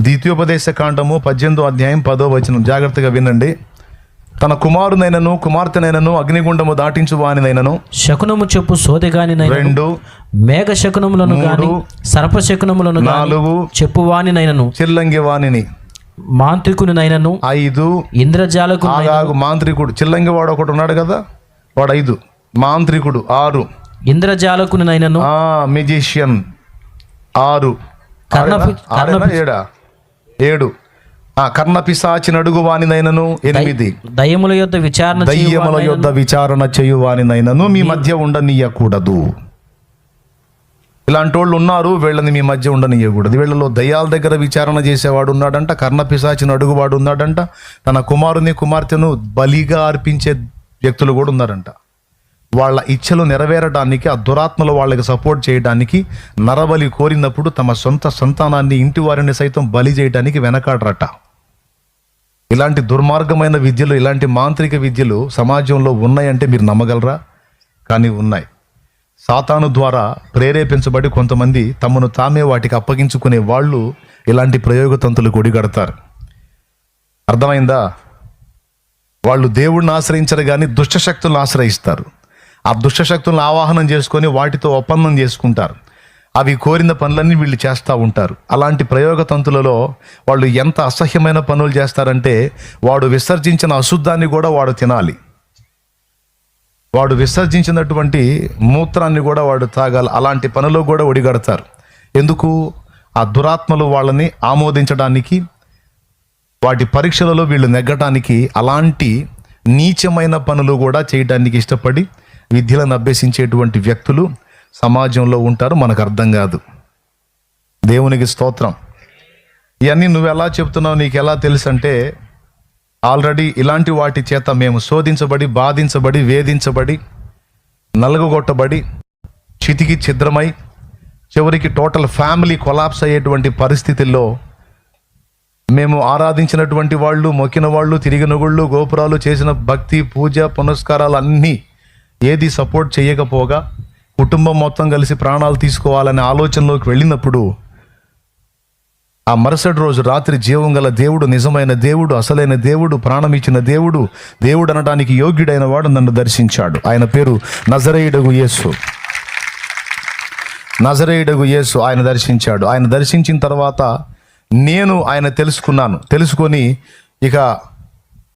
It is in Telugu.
ద్వితీయోపదేశ కాండము పద్దెనిమిదో అధ్యాయం పదో వచనం. జాగ్రత్తగా వినండి. తన కుమారునైనను కుమార్తెనైనను అగ్నిగుండము దాటించు వానినైనను శకునము చెప్పు సోదెగానినైనను. రెండు మేఘ శకునములను గాని సర్ప శకునములను నాలుగు చెప్పువానినైనను. చిల్లంగి వాణిని మాంత్రికునినైనను. ఐదు ఇంద్రజాలకు మాంత్రికుడు. చిల్లంగి వాడు ఒకటి ఉన్నాడు కదా? వాడు ఐదు. మాంత్రికుడు ఆరు. ఇంద్రజాలకునినైనను. ఆ మెజిషియన్ ఆరు? ఏడా? ఏడు. ఆ కర్ణ పిశాచిన అడుగు వానినైనను ఎనిమిది. దయ్యముల యొద్ద విచారణ దయ్యముల యొద్ద విచారణ చేయు వానినైనను మీ మధ్య ఉండనీయకూడదు. ఇలాంటి వాళ్ళు ఉన్నారు వీళ్ళని మీ మధ్య ఉండనీయకూడదు. వీళ్ళలో దయ్యాల దగ్గర విచారణ చేసేవాడు ఉన్నాడంట కర్ణ పిశాచిన అడుగువాడు ఉన్నాడంట తన కుమారుని కుమార్తెను బలిగా అర్పించే వ్యక్తులు కూడా ఉన్నారంట. వాళ్ళ ఇచ్చలు నెరవేరడానికి ఆ దురాత్మలు వాళ్ళకి సపోర్ట్ చేయడానికి నరబలి కోరినప్పుడు తమ సొంత సంతానాన్ని ఇంటి వారిని సైతం బలి చేయడానికి వెనకాడరట. ఇలాంటి దుర్మార్గమైన విద్యలు ఇలాంటి మాంత్రిక విద్యలు సమాజంలో ఉన్నాయంటే మీరు నమ్మగలరా? కానీ ఉన్నాయి. సాతాను ద్వారా ప్రేరేపించబడి కొంతమంది తమను తామే వాటికి అప్పగించుకునే వాళ్ళు ఇలాంటి ప్రయోగతంతులు కొడిగడతారు. అర్థమైందా? వాళ్ళు దేవుడిని ఆశ్రయించరు కానీ దుష్టశక్తులను ఆశ్రయిస్తారు. ఆ దుష్టశక్తులను ఆవాహనం చేసుకొని వాటితో ఒప్పందం చేసుకుంటారు. అవి కోరిన పనులన్నీ వీళ్ళు చేస్తూ ఉంటారు. అలాంటి ప్రయోగతంతులలో వాళ్ళు ఎంత అసహ్యమైన పనులు చేస్తారంటే వాడు విసర్జించిన అశుద్ధాన్ని కూడా వాడు తినాలి. వాడు విసర్జించినటువంటి మూత్రాన్ని కూడా వాడు తాగాలి. అలాంటి పనిలో కూడా ఒడిగడతారు. ఎందుకు? ఆ దురాత్మలు వాళ్ళని ఆమోదించడానికి వాటి పరీక్షలలో వీళ్ళు నెగ్గటానికి అలాంటి నీచమైన పనులు కూడా చేయడానికి ఇష్టపడి విద్యలను అభ్యసించేటువంటి వ్యక్తులు సమాజంలో ఉంటారు మనకు అర్థం కాదు. దేవునికి స్తోత్రం. ఇవన్నీ నువ్వు ఎలా చెప్తున్నావు నీకు ఎలా తెలుసు అంటే ఆల్రెడీ ఇలాంటి వాటి చేత మేము శోధించబడి బాధించబడి వేధించబడి నలుగుగొట్టబడి చితికి ఛిద్రమై చివరికి టోటల్ ఫ్యామిలీ కొలాప్స్ అయ్యేటువంటి పరిస్థితుల్లో మేము ఆరాధించినటువంటి వాళ్ళు మొక్కిన వాళ్ళు తిరిగిన గోపురాలు చేసిన భక్తి పూజ పునస్కారాలు అన్నీ ఏది సపోర్ట్ చేయకపోగా కుటుంబం మొత్తం కలిసి ప్రాణాలు తీసుకోవాలనే ఆలోచనలోకి వెళ్ళినప్పుడు ఆ మరుసటి రోజు రాత్రి జీవం గల దేవుడు నిజమైన దేవుడు అసలైన దేవుడు ప్రాణం ఇచ్చిన దేవుడు దేవుడు అనడానికి యోగ్యుడైన వాడు నన్ను దర్శించాడు. ఆయన పేరు నజరేయుడగు యేసు. నజరేయుడగు యేసు ఆయన దర్శించాడు. ఆయన దర్శించిన తర్వాత నేను ఆయన తెలుసుకున్నాను. తెలుసుకొని ఇక